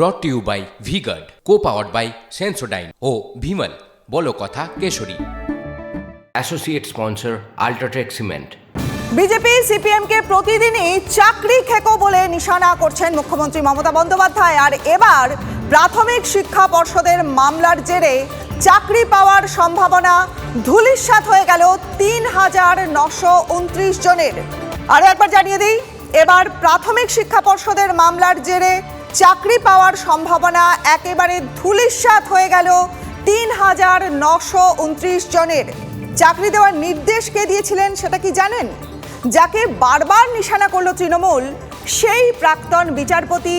Brought to you by V Guard co powered by Sensodyne ও ভিমল বলো কথা Kesari. Associate sponsor UltraTech cement BJP সিপিএমকে প্রতিদিনই চাকরি খেকো বলে নিশানা করছেন মুখ্যমন্ত্রী মমতা বন্দ্যোপাধ্যায়। আর এবার প্রাথমিক শিক্ষা পর্ষদের মামলার জেরে চাকরি পাওয়ার সম্ভাবনা ধূলিসাৎ হয়ে গেল তিন হাজার নশো উনত্রিশ জনের। আরও একবার জানিয়ে দিই এবার প্রাথমিক শিক্ষা পর্ষদের মামলার জেরে চাকরি পাওয়ার সম্ভাবনা একেবারে ধূলিসাৎ হয়ে গেল তিন হাজার নশো উনত্রিশ জনের। চাকরি দেওয়ার নির্দেশ কে দিয়েছিলেন সেটা কি জানেন? যাকে বারবার নিশানা করল তৃণমূল, সেই প্রাক্তন বিচারপতি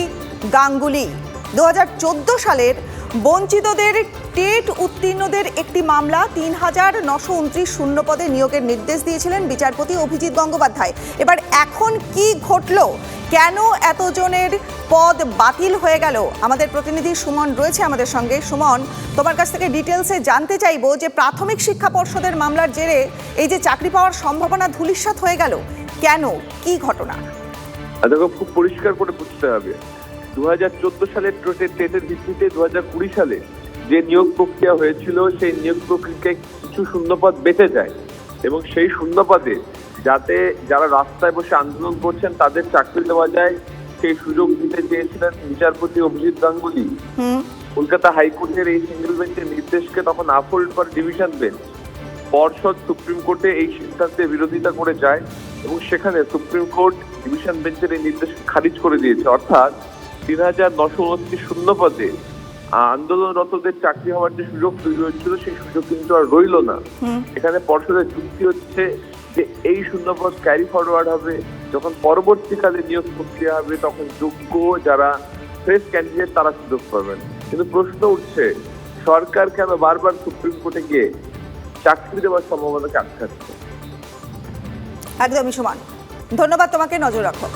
গাঙ্গুলি। দু হাজার চোদ্দ সালের বঞ্চিতদের, টেট উত্তীর্ণদের একটি মামলা, তিন হাজার নশো উনত্রিশ শূন্য পদে নিয়োগের নির্দেশ দিয়েছিলেন বিচারপতি অভিজিৎ গঙ্গোপাধ্যায়। এবার এখন কি ঘটলো? কেন এতজনের পদ বাতিল হয়ে গেল? আমাদের প্রতিনিধি সুমন রয়েছে আমাদের সঙ্গে। সুমন, তোমার কাছ থেকে ডিটেলসে জানতে চাইব যে প্রাথমিক শিক্ষা পর্ষদের মামলার জেরে এই যে চাকরি পাওয়ার সম্ভাবনা ধূলিসাৎ হয়ে গেল, কেন? কি ঘটনা? দেখো, খুব পরিষ্কার করে বুঝতে হবে। দু হাজার চোদ্দ সালের টেটের ভিত্তিতে দু হাজার কুড়ি সালে যে নিয়োগ প্রক্রিয়া হয়েছিল সেই নিয়োগ প্রক্রিয়ায় কিছু শূন্যপদ বেঁচে যায় এবং সেই শূন্যপদে যাতে যারা রাস্তায় বসে আন্দোলন করছেন তাদের চাকরি দেওয়া যায়। সেই সুযোগ দিতে চেয়েছিলেন বিচারপতি অভিজিৎ গাঙ্গুলি। কলকাতা হাইকোর্টের এই সিঙ্গেল বেঞ্চের নির্দেশকে তখন আফোল্ড করে ডিভিশন বেঞ্চ পর্ষদ সুপ্রিম কোর্টে এই সিদ্ধান্তের বিরোধিতা করে যায় এবং সেখানে সুপ্রিম কোর্ট ডিভিশন বেঞ্চের এই নির্দেশকে খারিজ করে দিয়েছে। অর্থাৎ তিন হাজার নশো উনত্রিশ শূন্য পদে আন্দোলনরতদের চাকরি হওয়ার যে সুযোগ তৈরি হচ্ছিল সেই সুযোগ কিন্তু আর রইল না। এখানে পর্ষদের যুক্তি হচ্ছে যে এই শূন্যপদ ক্যারি ফরওয়ার্ড হবে যখন পরবর্তীকালে নিয়োগ প্রক্রিয়া হবে তখন যোগ্য যারা ফ্রেশ ক্যান্ডিডেট তারা সুযোগ পাবেন। কিন্তু প্রশ্ন উঠছে সরকার কেন বারবার সুপ্রিম কোর্টে গিয়ে চাকরি দেওয়ার সম্ভাবনাকে আটকাচ্ছে একদমই সমান। ধন্যবাদ তোমাকে নজর রাখো।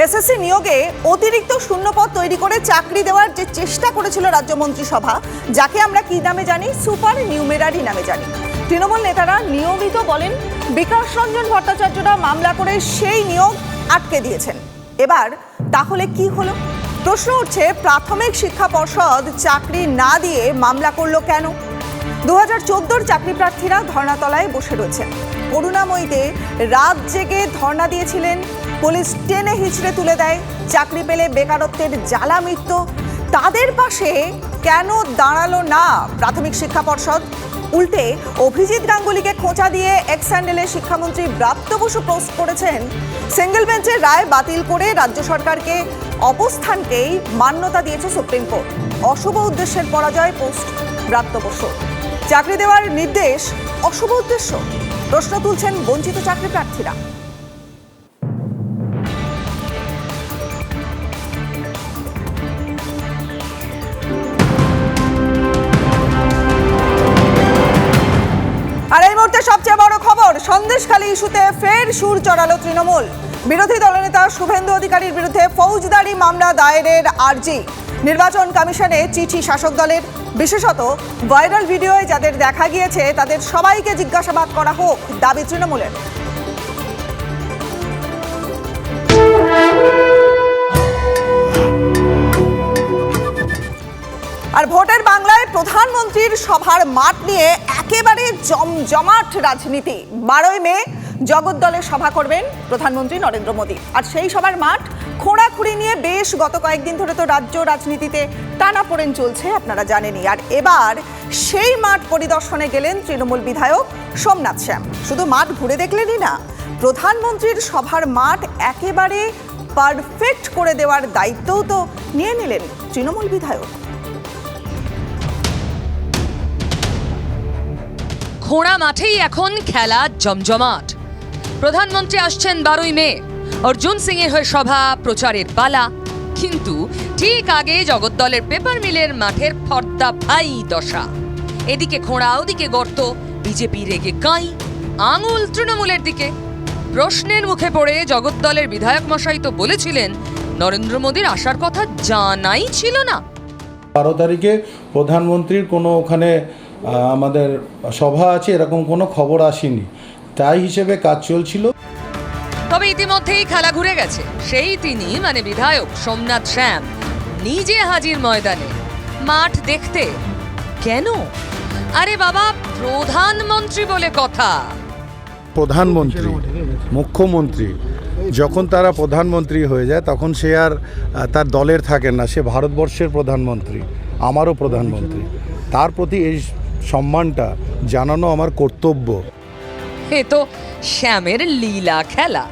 এসএসসি নিয়োগে অতিরিক্ত শূন্যপদ তৈরি করে চাকরি দেওয়ার যে চেষ্টা করেছিল রাজ্য মন্ত্রিসভা, যাকে আমরা কি নামে জানি? সুপার নিউমেরারি নামে জানি। তৃণমূল নেতারা নিয়মিত বলেন, বিকাশ রঞ্জন ভট্টাচার্যরা মামলা করে সেই নিয়োগ আটকে দিয়েছেন। এবার তাহলে কি হলো? প্রশ্ন উঠছে, প্রাথমিক শিক্ষা পর্ষদ চাকরি না দিয়ে মামলা করল কেন? দু হাজার চোদ্দোর চাকরি প্রার্থীরা ধর্নাতলায় বসে রয়েছেন। করুণাময়ীতে রাত জেগে ধর্না দিয়েছিলেন পুলিশ টেনে হিচড়ে তুলে দেয়। চাকরি পেলে বেকারত্বের জ্বালা মৃত্যু। তাদের পাশে কেন দাঁড়াল না প্রাথমিক শিক্ষা পর্ষদ? উল্টে অভিজিৎ গাঙ্গুলিকে খোঁচা দিয়ে এক্স স্যান্ডেলে শিক্ষামন্ত্রী ব্রাত্য বসু পোস্ট করেছেন। সিঙ্গেল বেঞ্চের রায় বাতিল করে রাজ্য সরকারকে অবস্থানকেই মান্যতা দিয়েছে সুপ্রিম কোর্ট। অশুভ উদ্দেশ্যের পরাজয় পোস্ট ব্রাত্য বসু। চাকরি দেওয়ার নির্দেশ অশুভ উদ্দেশ্য। প্রশ্ন তুলছেন বঞ্চিত চাকরি প্রার্থীরা। ইস্যুতে ফের সুর চড়ালো তৃণমূল। বিরোধী দলনেতা শুভেন্দু অধিকারীর বিরুদ্ধে ফৌজদারি মামলা দায়েরের আর্জি। নির্বাচন কমিশনে চিঠি শাসক দলের। বিশেষত ভাইরাল ভিডিওয়ে যাদের দেখা গিয়েছে, তাদের সবাইকে জিজ্ঞাসাবাদ করা হোক, দাবি তৃণমূলের। আর ভোটের বাংলায় প্রধানমন্ত্রীর সভার মাঠ নিয়ে একেবারে জমজমাট রাজনীতি। বারোই মে জগদ্দলের সভা করবেন প্রধানমন্ত্রী নরেন্দ্র মোদী। আর সেই সভার মাঠ খোঁড়াখুড়ি নিয়ে বেশ গত কয়েকদিন ধরে তো রাজ্য রাজনীতিতে টানাপোড়েন চলছে, আপনারা জানেনই। আর এবার সেই মাঠ পরিদর্শনে গেলেন তৃণমূল বিধায়ক সোমনাথ শ্যাম। শুধু মাঠ ঘুরে দেখলেনই না, প্রধানমন্ত্রীর সভার মাঠ একেবারে পারফেক্ট করে দেওয়ার দায়িত্বও তো নিয়ে নিলেন তৃণমূল বিধায়ক। খোঁড়া মাঠেই এখন খেলা জমজমাট। প্রধানমন্ত্রী আসছেন বারোই মে। অর্জুন সিং এর হয়ে সভা, প্রচারের পালা। কিন্তু ঠিক আগে জগদ্দলের পেপার মিলের মাঠের ফর্দা ভাই দশা। এদিকে খোঁড়া, ওদিকে গর্ত। বিজেপি রেগে কাই আঙুল তৃণমূলের দিকে। প্রশ্নের মুখে পড়ে জগদ্দলের বিধায়ক মশাই তো বলেছিলেন, নরেন্দ্র মোদীর আসার কথা জানাই ছিল না। বারো তারিখে প্রধানমন্ত্রীর কোনো ওখানে আমাদের সভা আছে, এরকম কোনো খবর আসেনি। তাই হিসেবে কাজ চলছিল। তবে ইতিমধ্যেই খেলা ঘুরে গেছে। সেই তিনি মানে বিধায়ক সোমনাথ শ্যাম নিজে হাজির ময়দানে। মাঠ দেখতে কেন? আরে বাবা প্রধানমন্ত্রী বলে কথা। প্রধানমন্ত্রী মুখ্যমন্ত্রী যখন তারা প্রধানমন্ত্রী হয়ে যায় তখন সে আর তার দলের থাকেন না। সে ভারতবর্ষের প্রধানমন্ত্রী আমারও প্রধানমন্ত্রী। তার প্রতি এই সম্মানটা জানানো আমার কর্তব্য। এ তো শ্যামের লীলা খেলা।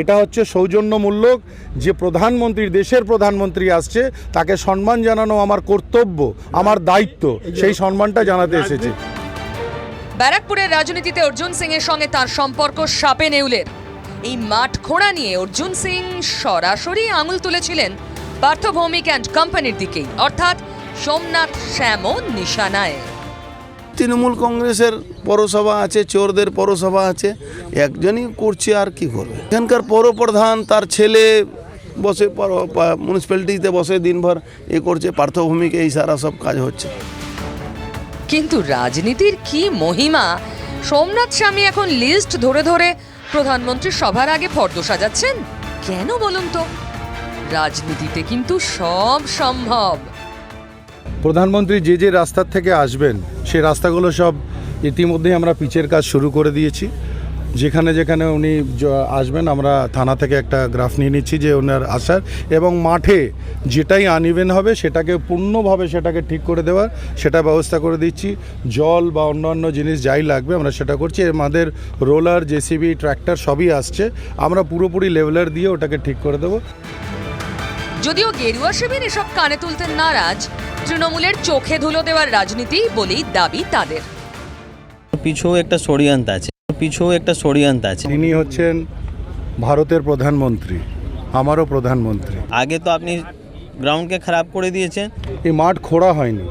এটা হচ্ছে সৌজন্যমূলক যে প্রধানমন্ত্রী দেশের প্রধানমন্ত্রী আসছে তাকে সম্মান জানানো আমার কর্তব্য আমার দায়িত্ব সেই সম্মানটা জানাতে এসেছি। ব্যারাকপুরের রাজনীতিতে অর্জুন সিং এর সঙ্গে তার সম্পর্ক সাপে নেউলের। এই মাঠ খোঁড়া নিয়ে অর্জুন সিং সরাসরি আঙুল তুলেছিলেন পার্থ ভৌমিক অ্যান্ড কোম্পানির দিকেই। অর্থাৎ সোমনাথ শ্যামও নিশানায়। তৃণমূল কংগ্রেসের পৌরসভা আছে, চোরদের পৌরসভা আছে, একজনই করছে আর কি করবে? এখানকার পৌরপ্রধান, তার ছেলে বসে মিউনিসিপ্যালিটিতে বসে দিনভর এ করছে, পার্থভূমিকে এই সারা সব কাজ হচ্ছে। কিন্তু রাজনীতির কি মহিমা? সোমনাথ স্বামী এখন লিস্ট ধরে ধরে প্রধানমন্ত্রীর সভার আগে ফর্দ সাজাচ্ছেন? কেন বলুন তো? রাজনীতিতে কিন্তু সব সম্ভব। প্রধানমন্ত্রী যে যে রাস্তার থেকে আসবেন, সে রাস্তাগুলো সব ইতিমধ্যেই আমরা পিচের কাজ শুরু করে দিয়েছি। যেখানে যেখানে উনি আসবেন, আমরা থানা থেকে একটা গ্রাফ নিয়ে নিচ্ছি যে ওনার আসার এবং মাঠে যেটাই আনিবেন হবে, সেটাকে পূর্ণভাবে সেটাকে ঠিক করে দেওয়ার সেটা ব্যবস্থা করে দিচ্ছি। জল বা অন্যান্য জিনিস যাই লাগবে, আমরা সেটা করছি। আমাদের রোলার, জেসিবি, ট্র্যাক্টর সবই আসছে। আমরা পুরোপুরি লেভেলার দিয়ে ওটাকে ঠিক করে দেবো। যদিও গেরুয়া শিবির এসব কানে তুলতে নারাজ তৃণমূলের চোখে ধুলো দেওয়ার রাজনীতি বলেই দাবি তাদের। পিছু একটা ষড়যন্ত্র আছে পিছু একটা ষড়যন্ত্র আছে। তিনি হচ্ছেন ভারতের প্রধানমন্ত্রী আমারও প্রধানমন্ত্রী। আগে তো আপনি গ্রাউন্ডকে খারাপ করে দিয়েছেন। এই মাঠ খোঁড়া হয়নি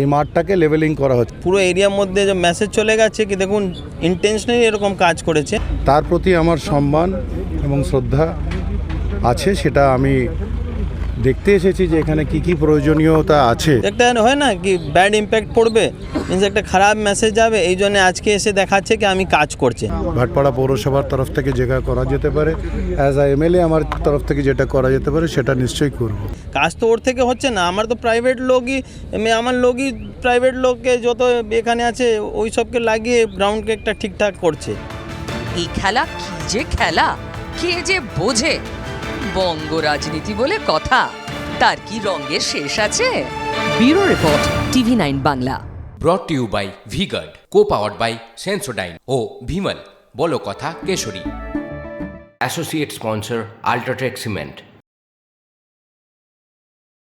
এই মাঠটাকে লেভেলিং করা হচ্ছে। পুরো এরিয়ার মধ্যে যে মেসেজ চলে গেছে কি দেখুন ইন্টেনশনালি এরকম কাজ করেছে। তার প্রতি আমার সম্মান এবং শ্রদ্ধা আছে সেটা আমি দেখতে এসেছি যে এখানে কি কি প্রয়োজনীয়তা আছে। একটা হয় না কি ব্যাড ইম্প্যাক্ট পড়বে মিনস একটা খারাপ মেসেজ যাবে এই জন্য আজকে এসে দেখাচ্ছে কি আমি কাজ করছি। ভাটপাড়া পৌরসভার তরফ থেকে যেটা করা যেতে পারে অ্যাজ আ এমএলএ আমার তরফ থেকে যেটা করা যেতে পারে সেটা নিশ্চয়ই করব। কাজ তো ওর থেকে হচ্ছে না আমার তো প্রাইভেট লোকই আমার লোকই প্রাইভেট লোককে যত এখানে আছে ওই সবকে লাগিয়ে গ্রাউন্ডকে একটা ঠিকঠাক করছে। এই খেলা কি যে খেলা কে যে বোঝে? বঙ্গ রাজনীতি বলে কথা। তার কি রঙের শেষ আছে? Bureau report TV nine Bangla. Brought to you by Vguard co powered by Sensodyne ও ভিমল বলো কথা Kesari. Associate sponsor UltraTech cement